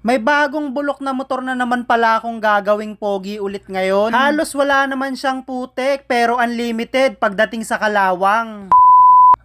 May bagong bulok na motor na naman pala akong gagawing pogi ulit ngayon. Halos wala naman siyang putek pero unlimited pagdating sa kalawang.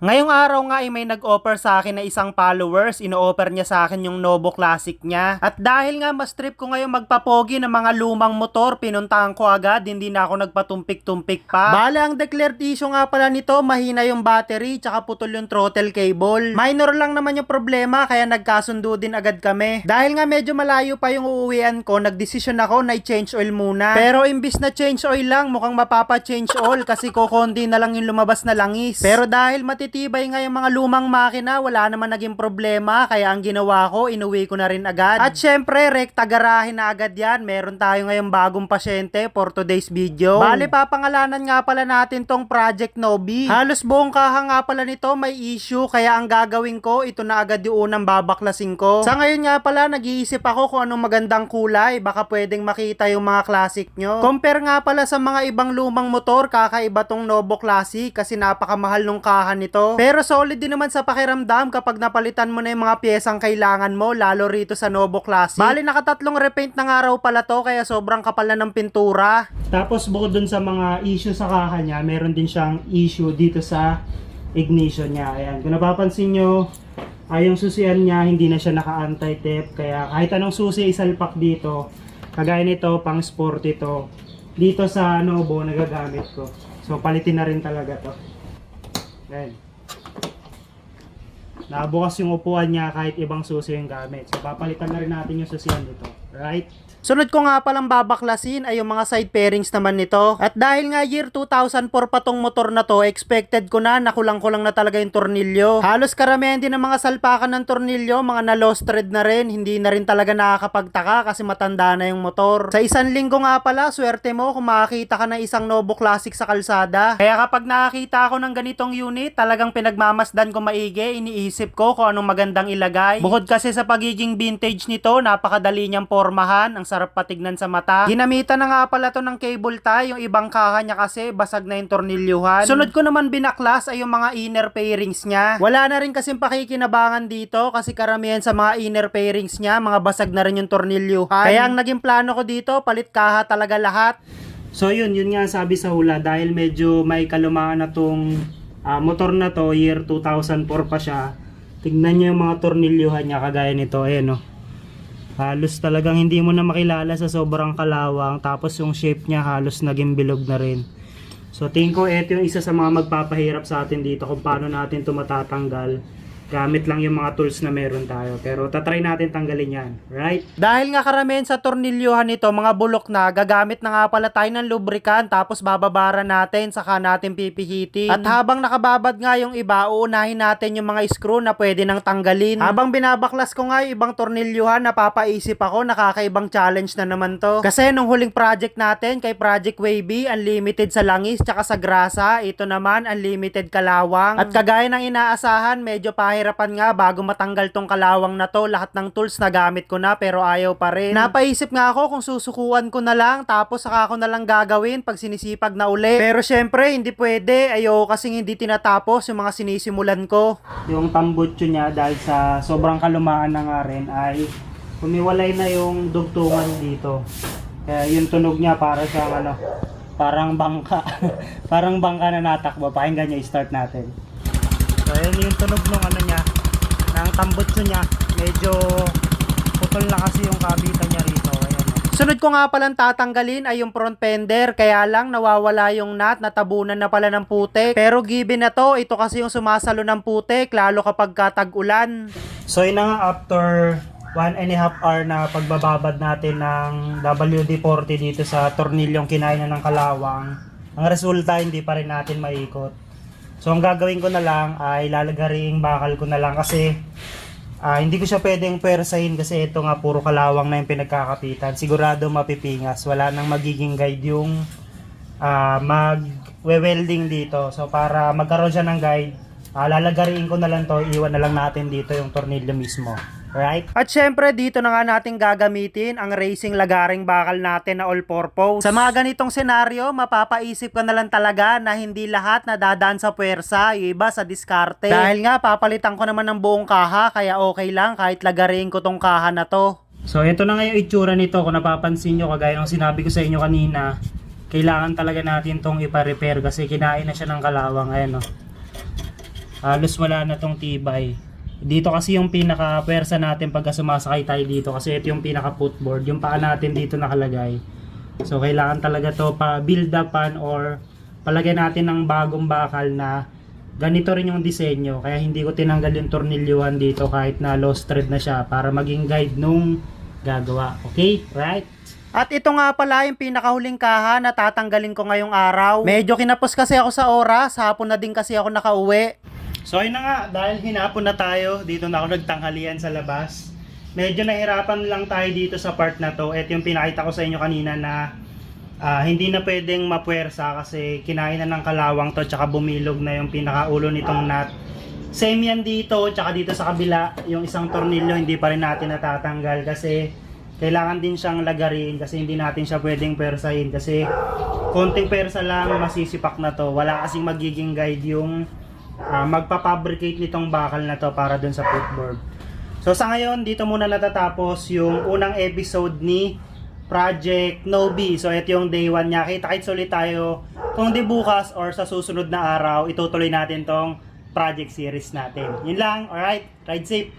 Ngayong araw nga ay may nag-offer sa akin na isang followers, ino-offer niya sa akin yung Novo Classic niya. At dahil nga mas trip ko ngayon magpapogi ng mga lumang motor, pinuntahan ko agad, hindi na ako nagpatumpik-tumpik pa. Bale, ang declared issue nga pala nito, mahina yung battery, tsaka putol yung throttle cable. Minor lang naman yung problema, kaya nagkasundo din agad kami. Dahil nga medyo malayo pa yung uuwian ko, nagdesisyon ako na i-change oil muna. Pero imbis na change oil lang, mukhang mapapa-change oil kasi kokonti na lang yung lumabas na langis. Pero dahil matitibay nga yung mga lumang makina, wala naman naging problema. Kaya ang ginawa ko, inuwi ko na rin agad. At syempre, rekta garahe na agad yan. Meron tayo ngayong bagong pasyente for today's video. Bale, papangalanan nga pala natin tong Project Nobi. Halos buong kaha nga pala nito may issue. Kaya ang gagawin ko, ito na agad yung unang babaklasin ko. Sa ngayon nga pala, nag-iisip ako kung anong magandang kulay. Baka pwedeng makita yung mga classic nyo. Compare nga pala sa mga ibang lumang motor, kakaiba tong Novo Classic kasi napakamahal nung kaha nito. Pero solid din naman sa pakiramdam kapag napalitan mo na yung mga piyesang kailangan mo, lalo rito sa Novo Classic. Bali, nakatatlong repaint na nga raw pala to, kaya sobrang kapal na ng pintura. Tapos bukod dun sa mga issue sa kaha niya, meron din siyang issue dito sa ignition niya. Ayan, kung napapansin nyo, ay yung susian niya hindi na siya naka anti-tape kaya kahit anong susi isalpak dito kagaya nito pang sport ito dito sa Novo nagagamit ko so palitin na rin talaga to Ayan. Nabukas yung upuan niya kahit ibang susi yung gamit. So papalitan na rin natin yung susian dito. Right? Sunod ko nga palang babaklasin ay yung mga side pairings naman nito. At dahil nga year 2004 pa tong motor na to, expected ko na nakulang-kulang na talaga yung tornilyo. Halos karamihan din ng mga salpakan ng tornilyo, mga na lost thread na rin. Hindi na rin talaga nakakapagtaka kasi matanda na yung motor. Sa isang linggo nga pala, swerte mo kung makakita ka ng isang Novo Classic sa kalsada. Kaya kapag nakakita ako ng ganitong unit, talagang pinagmamasdan ko maigi, iniisip ko kung anong magandang ilagay. Bukod kasi sa pagiging vintage nito, napakadali niyang pormahan, ang sarap patignan sa mata. Ginamitan na nga pala to ng cable tie, yung ibang kaha niya kasi basag na yung tornilyuhan. Sunod ko naman binaklas ay yung mga inner pairings niya. Wala na rin kasing pakikinabangan dito kasi karamihan sa mga inner pairings niya, mga basag na rin yung tornilyuhan. Kaya ang naging plano ko dito, palit kaha talaga lahat. So yun, yun nga sabi sa hula dahil medyo may kalumaan na tong ah, motor na to, year 2004 pa siya. Tignan niyo yung mga tornilyuhan niya kagaya nito, ayan oh. Halos talagang hindi mo na makilala sa sobrang kalawang tapos yung shape niya halos naging bilog na rin. So tingin ko ito yung isa sa mga magpapahirap sa atin dito kung paano natin ito matatanggal. Gamit lang yung mga tools na meron tayo. Pero tatry natin tanggalin yan. Right? Dahil nga karamihan sa tornilyuhan nito, mga bulok na, gagamit na nga pala tayo ng lubricant tapos bababara natin, saka natin pipihitin. At habang nakababad nga yung iba, uunahin natin yung mga screw na pwede nang tanggalin. Habang binabaklas ko nga yung ibang tornilyuhan, napapaisip ako, nakakaibang challenge na naman to. Kasi nung huling project natin, kay Project Wavy, unlimited sa langis, tsaka sa grasa, ito naman, unlimited kalawang. At kagaya ng inaasahan, medyo pahirapan nga bago matanggal tong kalawang na to. Lahat ng tools na gamit ko na pero ayaw pa rin. Napaisip nga ako kung susukuan ko na lang tapos saka ako na lang gagawin pag sinisipag na uli. Pero syempre hindi pwede. Ayoko kasing hindi tinatapos yung mga sinisimulan ko. Yung tambutso niya dahil sa sobrang kalumaan na nga ay humiwalay na yung dugtungan dito. Kaya yung tunog niya para sa ano, parang bangka. parang bangka na natakbo. Pakinggan niyo, i-start natin. So, ayan yung tunog ng ano niya, ng tambutso niya. Medyo putol na kasi yung kabitan niya rito. Ayan. oh. Sunod ko nga palang tatanggalin ay yung front fender. Kaya lang nawawala yung nut, natabunan na pala ng putek. Pero given na to, ito kasi yung sumasalo ng putek, lalo kapag katag-ulan. So yun na nga after one and a half hour na pagbababad natin ng WD-40 dito sa tornilyong kinain na ng kalawang. Ang resulta, hindi pa rin natin maikot. So ang gagawin ko na lang ay lalagaring bakal ko na lang kasi ah, hindi ko siya pwedeng pwersahin kasi ito nga puro kalawang na yung pinagkakapitan. Sigurado mapipingas. Wala nang magiging guide yung ah, mag-welding dito. So para magkaroon siya ng guide, ah, lalagariin ko na lang to, iwan na lang natin dito yung tornilyo mismo. Right? At syempre, dito na nga natin gagamitin ang racing lagaring bakal natin na all-purpose. Sa mga ganitong senaryo, mapapaisip ka na lang talaga na hindi lahat na dadaan sa puwersa, iba sa diskarte. Dahil nga, papalitan ko naman ng buong kaha, kaya okay lang kahit lagaring ko tong kaha na to. So, ito na nga yung itsura nito. Kung napapansin nyo, kagaya ng sinabi ko sa inyo kanina, kailangan talaga natin tong ipa-repair kasi kinain na siya ng kalawang. Ayan, no. Halos wala na tong tibay. Dito kasi yung pinaka-pwersa natin pagka sumasakay tayo dito kasi ito yung pinaka-footboard. Yung paa natin dito nakalagay. So, kailangan talaga to pa build upan or palagay natin ng bagong bakal na ganito rin yung disenyo. Kaya hindi ko tinanggal yung tornilyuhan dito kahit na lost thread na siya para maging guide nung gagawa. Okay? Right? At ito nga pala yung pinakahuling kaha na tatanggalin ko ngayong araw. Medyo kinapos kasi ako sa oras. Hapon na din kasi ako nakauwi. So ayun na nga, dahil hinapon na tayo, dito na ako nagtanghalian sa labas. Medyo nahirapan lang tayo dito sa part na to. Ito yung pinakita ko sa inyo kanina na ah, hindi na pwedeng mapuwersa kasi kinain na ng kalawang to tsaka bumilog na yung pinakaulo nitong nut. Same yan dito, tsaka dito sa kabila, yung isang tornilyo hindi pa rin natin natatanggal kasi kailangan din siyang lagarin kasi hindi natin siya pwedeng persahin kasi konting persa lang masisipak na to. Wala kasing magiging guide yung ah, magpapabricate nitong bakal na to para dun sa footboard. So sa ngayon, dito muna natatapos yung unang episode ni Project Nobi. So ito yung day 1 niya. Kita-kits ulit tayo kung di bukas or sa susunod na araw, itutuloy natin tong project series natin. Yun lang, alright? Ride safe!